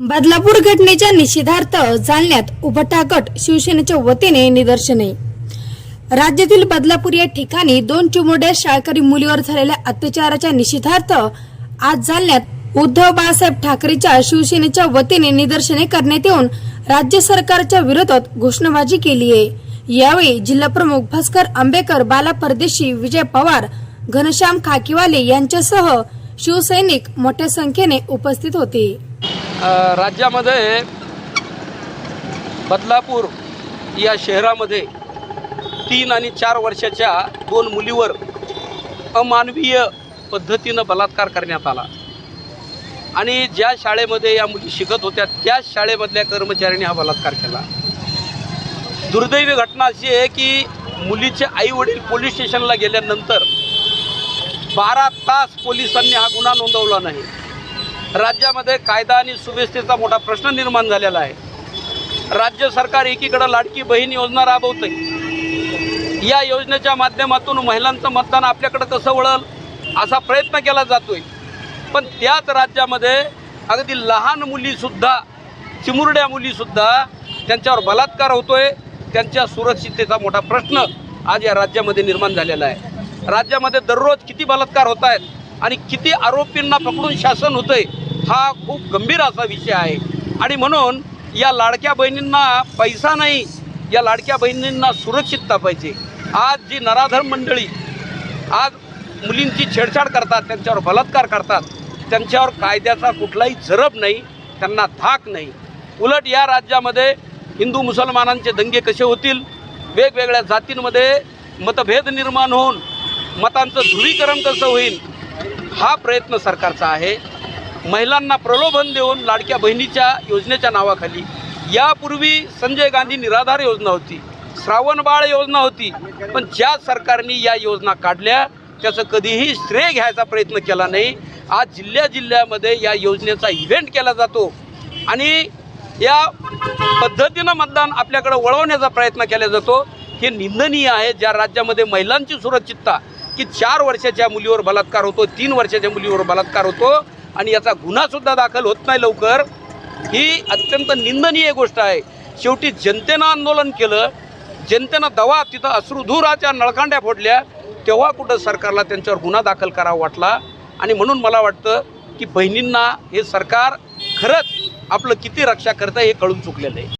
बदलापूर घटनेच्या निषेधार्थ जालन्यात उभटा गट शिवसेनेच्या वतीने निदर्शने. राज्यातील बदलापूर या ठिकाणी दोन चिमुरड्या शाळकरी मुलीवर झालेल्या अत्याचाराच्या निषेधार्थ आज जालन्यात उद्धव बाळासाहेब ठाकरेच्या शिवसेनेच्या वतीने निदर्शने करण्यात येऊन राज्य सरकारच्या विरोधात घोषणाबाजी केली आहे. यावेळी जिल्हाप्रमुख भास्कर आंबेकर बाला परदेशी विजय पवार घनश्याम खाकीवाले यांच्यासह शिवसैनिक मोठ्या संख्येने उपस्थित होते. राज्यामध्ये बदलापूर या शहरामध्ये तीन आणि चार वर्षाच्या दोन मुलीवर अमानवीय पद्धतीनं बलात्कार करण्यात आला. आणि ज्या शाळेमध्ये या मुली शिकत होत्या त्याच शाळेमधल्या कर्मचाऱ्यांनी हा बलात्कार केला. दुर्दैवी घटना अशी आहे की मुलीचे आई वडील पोलीस स्टेशनला गेल्यानंतर बारा तास पोलिसांनी हा गुन्हा नोंदवला नाही. राज्यामध्ये कायदा आणि सुव्यवस्थेचा मोठा प्रश्न निर्माण झालेला आहे. राज्य सरकार एकीकडं लाडकी बहीण योजना राबवते या योजनेच्या माध्यमातून महिलांचं मतदान आपल्याकडं कसं वळल असा प्रयत्न केला जातोय. पण त्याच राज्यामध्ये अगदी लहान मुलीसुद्धा चिमुरड्या मुलीसुद्धा त्यांच्यावर बलात्कार होतोय. त्यांच्या सुरक्षिततेचा मोठा प्रश्न आज या राज्यामध्ये निर्माण झालेला आहे. राज्यामध्ये दररोज किती बलात्कार होत आहेत आणि किती आरोपींना पकडून शासन होतंय हा खूप गंभीर असा विषय आहे. आणि म्हणून या लाडक्या बहिणींना पैसा नाही या लाडक्या बहिणींना सुरक्षितता पाहिजे. आज जी नराधर्म मंडळी आज मुलींची छेडछाड करतात त्यांच्यावर बलात्कार करतात त्यांच्यावर कायद्याचा कुठलाही झरब नाही त्यांना धाक नाही. उलट या राज्यामध्ये हिंदू मुसलमानांचे दंगे कसे होतील? वेगवेगळ्या जातींमध्ये मतभेद निर्माण होऊन मतांचं ध्रुवीकरण कसं होईल? हा प्रयत्न सरकारचा आहे. महिलांना प्रलोभन देऊन लाडक्या बहिणीच्या योजनेच्या नावाखाली. यापूर्वी संजय गांधी निराधार योजना होती श्रावण बाळ योजना होती पण ज्या सरकारने या योजना काढल्या त्याचं कधीही श्रेय घ्यायचा प्रयत्न केला नाही. आज जिल्ह्या जिल्ह्यामध्ये या योजनेचा इव्हेंट केला जातो. आणि या पद्धतीनं मतदान आपल्याकडे वळवण्याचा प्रयत्न केला जातो. हे निंदनीय आहे. ज्या राज्यामध्ये महिलांची सुरक्षितता की चार वर्षाच्या मुलीवर बलात्कार होतो तीन वर्षाच्या मुलीवर बलात्कार होतो आणि याचा गुन्हासुद्धा दाखल होत नाही लवकर. ही अत्यंत निंदनीय गोष्ट आहे. शेवटी जनतेनं आंदोलन केलं जनतेनं दवा तिथं अश्रुधुराच्या नळकांड्या फोडल्या तेव्हा कुठं सरकारला त्यांच्यावर गुन्हा दाखल करावा वाटला? आणि म्हणून मला वाटतं की बहिणींना हे सरकार खरंच आपलं किती रक्षा करतं हे कळून चुकलेलं आहे.